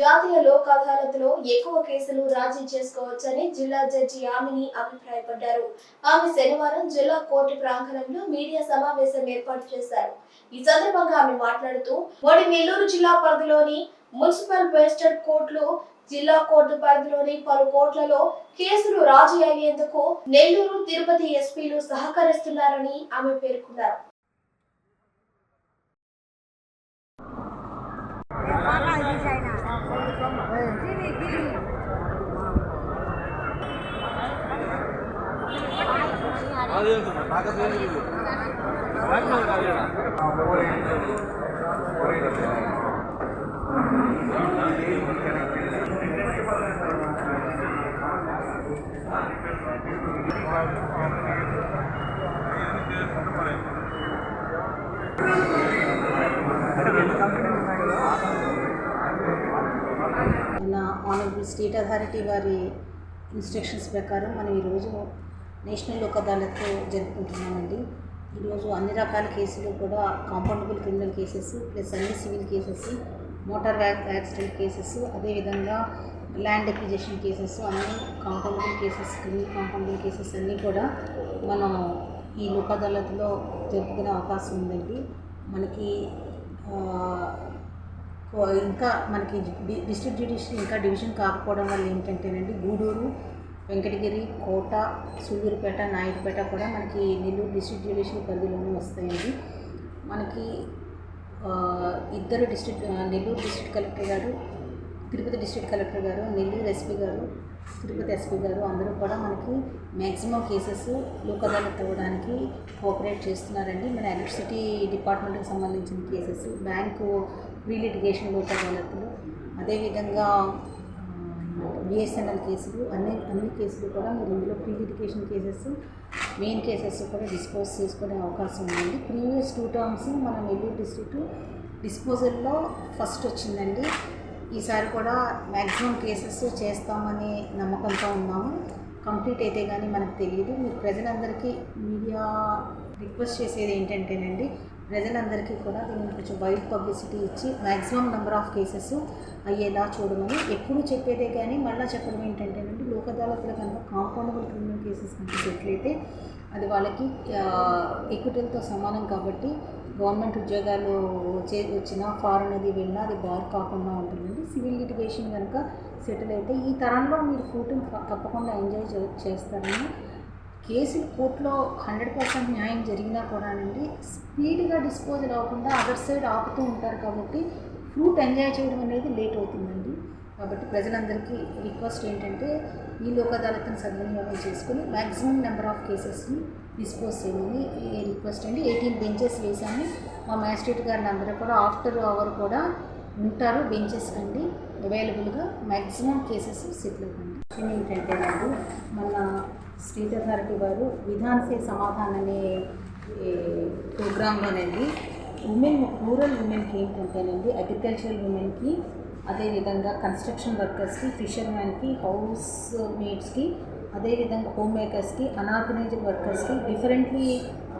జాతీయ లోక్ అదాలత్లో ఎక్కువ కేసులు రాజీ చేసుకోవచ్చని జిల్లా జడ్జి ఆమెని అభిప్రాయపడ్డారు. ఆమె శనివారం జిల్లా కోర్టు ప్రాంగణంలో మీడియా సమావేశం ఏర్పాటు చేశారు. ఈ సందర్భంగా ఆమె మాట్లాడుతూ మొడి నెల్లూరు జిల్లా పరిధిలోని మున్సిపల్ వెస్టర్న్ కోర్టులు జిల్లా కోర్టు పరిధిలోని పలు కోర్టులలో కేసులు రాజీ అయ్యేందుకు నెల్లూరు తిరుపతి ఎస్పీలు సహకరిస్తున్నారని ఆమె పేర్కొన్నారు. మన ఆనరబుల్ స్టేట్ అథారిటీ వారి ఇన్స్ట్రక్షన్స్ ప్రకారం మనం ఈరోజు నేషనల్ లోక్ అదాలత్ జరుపుకుంటున్నామండి. ఈరోజు అన్ని రకాల కేసులు కూడా కాంపౌండబుల్ క్రిమినల్ కేసెస్ ప్లస్ అన్ని civil cases motor accident cases అదేవిధంగా ల్యాండ్ ఎక్విజేషన్ కేసెస్ అన్ని compoundable cases criminal compoundable cases అన్నీ కూడా మనం ఈ లోక్ అదాలత్లో జరుపుకునే అవకాశం ఉందండి. మనకి ఇంకా మనకి డిస్ట్రిక్ట్ జ్యుడిషియరీ ఇంకా డివిజన్ కాకపోవడం వల్ల ఏంటంటేనండి గూడూరు వెంకటగిరి కోట సూళ్ళూరుపేట నాయుడుపేట కూడా మనకి నెల్లూరు డిస్ట్రిక్ట్ జ్యుడిషియల్ పరిధిలోనే వస్తాయండి. మనకి ఇద్దరు డిస్ట్రిక్ట్ నెల్లూరు డిస్ట్రిక్ట్ కలెక్టర్ గారు తిరుపతి డిస్ట్రిక్ట్ కలెక్టర్ గారు నెల్లూరు ఎస్పీ గారు తిరుపతి ఎస్పీ గారు అందరూ కూడా మనకి మ్యాక్సిమం కేసెస్ లోక్ అదాలత్ అవ్వడానికి కోఆపరేట్ చేస్తున్నారండి. మన ఎలక్ట్రిసిటీ డిపార్ట్మెంట్కి సంబంధించిన cases bank pre litigation Lok అదాలత్లు అదేవిధంగా బిఎస్ఎన్ఎల్ కేసులు అన్ని అన్ని కేసులు కూడా మీరు ఇందులో pre litigation cases main cases కూడా డిస్పోజ్ చేసుకునే అవకాశం ఉందండి ప్రీవియస్ టూ టర్మ్స్ మన నెల్లూరు డిస్ట్రిక్ట్ డిస్పోజల్లో ఫస్ట్ వచ్చిందండి. ఈసారి కూడా మ్యాక్సిమం కేసెస్ చేస్తామని నమ్మకంతో ఉన్నాము. కంప్లీట్ అయితే కానీ మనకు తెలియదు మీరు ప్రజలందరికీ మీడియా రిక్వెస్ట్ చేసేది ఏంటంటేనండి ప్రజలందరికీ కూడా దీన్ని కొంచెం వైడ్ పబ్లిసిటీ ఇచ్చి మ్యాక్సిమం నెంబర్ ఆఫ్ కేసెస్ అయ్యేలా చూడమని ఎప్పుడు చెప్పేదే కానీ మళ్ళీ చెప్పడం ఏంటంటేనండి లోక్ అదాలత్లో కనుక కాంపౌండబుల్ క్రిమినల్ కేసెస్ కనుక పెట్టినట్లయితే అది వాళ్ళకి ఈక్విటీలతో సమానం కాబట్టి గవర్నమెంట్ ఉద్యోగాలు చే వచ్చినా ఫారెన్ అది వెళ్ళినా అది బార్ కాకుండా ఉంటుందండి. సివిల్ లిటిగేషన్ కనుక సెటిల్ అయితే ఈ తరంలో మీరు ఫ్రూట్ని తప్పకుండా ఎంజాయ్ చేస్తారని కేసులు కోర్టులో హండ్రెడ్ పర్సెంట్ న్యాయం జరిగినా కూడానండి స్పీడ్గా డిస్పోజల్ అవ్వకుండా అదర్ సైడ్ ఆపుతూ ఉంటారు కాబట్టి ఫ్రూట్ ఎంజాయ్ చేయడం అనేది లేట్ అవుతుందండి. కాబట్టి ప్రజలందరికీ రిక్వెస్ట్ ఏంటంటే ఈ లోక్ అదాలత్ని సద్వినియోగం చేసుకుని మ్యాక్సిమం నెంబర్ ఆఫ్ కేసెస్ని డిస్పోజ్ చేయమని రిక్వెస్ట్ అండి. ఎయిటీన్ బెంచెస్ వేసాము మా మ్యాజిస్ట్రేట్ గారిని అందరూ కూడా ఆఫ్టర్ అవర్ కూడా ఉంటారు బెంచెస్ కండి అవైలబుల్గా మ్యాక్సిమం కేసెస్ సెటిల్ ఏంటంటే ఏంటంటేనండి మన స్టేట్ అథారిటీ వారు విధాన్ సే సమాధాన్ అనే ప్రోగ్రాంలోనండి ఉమెన్ రూరల్ ఉమెన్కి ఏంటంటేనండి అగ్రికల్చరల్ ఉమెన్కి అదేవిధంగా కన్స్ట్రక్షన్ వర్కర్స్కి ఫిషర్మెన్కి హౌస్ మేట్స్కి అదేవిధంగా హోమ్ మేకర్స్కి అనార్గనైజ్డ్ వర్కర్స్కి డిఫరెంట్లీ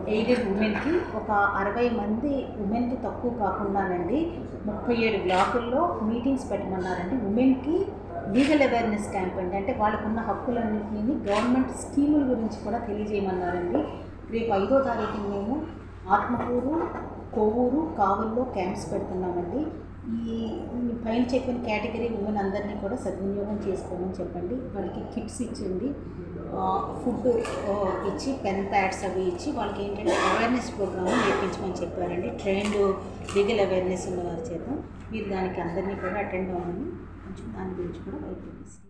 ఎయిడెడ్ ఉమెన్కి ఒక అరవై మంది ఉమెన్కి తక్కువ కాకుండానండి ముప్పై ఏడు బ్లాకుల్లో మీటింగ్స్ పెట్టమన్నారండి. ఉమెన్కి లీగల్ అవేర్నెస్ క్యాంప్ అండి. అంటే వాళ్ళకున్న హక్కులన్నింటినీ గవర్నమెంట్ స్కీముల గురించి కూడా తెలియజేయమన్నారండి. రేపు ఐదో తారీఖున మేము ఆత్మకూరు కొవ్వూరు కావల్లో క్యాంప్స్ పెడుతున్నామండి. ఈ పైన చెప్పిన కేటగిరీ ఉమెన్ అందరినీ కూడా సద్వినియోగం చేసుకోమని చెప్పండి. వాళ్ళకి కిట్స్ ఇచ్చండి ఫుడ్ ఇచ్చి పెన్ ప్యాడ్స్ అవి ఇచ్చి వాళ్ళకి ఏంటంటే అవేర్నెస్ ప్రోగ్రామ్ నేర్పించమని చెప్పారండి. ట్రైన్డ్ లీగల్ అవేర్నెస్ ఉన్న వారి చేత. మీరు దానికి అందరినీ కూడా అటెండ్ అవ్వమని కొంచెం దాని గురించి కూడా వైపు